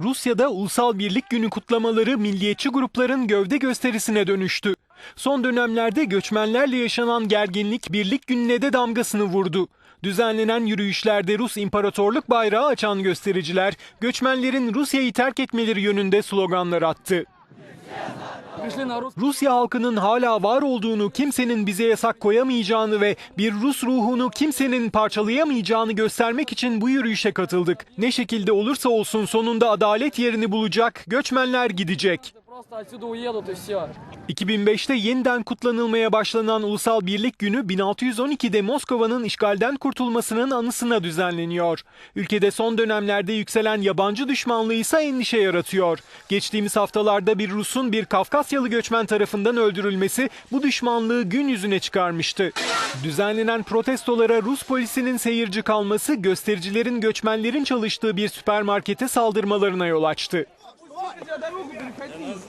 Rusya'da Ulusal Birlik Günü kutlamaları milliyetçi grupların gövde gösterisine dönüştü. Son dönemlerde göçmenlerle yaşanan gerginlik birlik gününe de damgasını vurdu. Düzenlenen yürüyüşlerde Rus İmparatorluk bayrağı açan göstericiler göçmenlerin Rusya'yı terk etmeleri yönünde sloganlar attı. Rusya halkının hala var olduğunu, kimsenin bize yasak koyamayacağını ve bir Rus ruhunu kimsenin parçalayamayacağını göstermek için bu yürüyüşe katıldık. Ne şekilde olursa olsun sonunda adalet yerini bulacak, göçmenler gidecek. 2005'te yeniden kutlanılmaya başlanan Ulusal Birlik Günü 1612'de Moskova'nın işgalden kurtulmasının anısına düzenleniyor. Ülkede son dönemlerde yükselen yabancı düşmanlığı ise endişe yaratıyor. Geçtiğimiz haftalarda bir Rus'un bir Kafkasyalı göçmen tarafından öldürülmesi bu düşmanlığı gün yüzüne çıkarmıştı. Düzenlenen protestolara Rus polisinin seyirci kalması göstericilerin göçmenlerin çalıştığı bir süpermarkete saldırmalarına yol açtı. Сейчас я дорогу перехожу.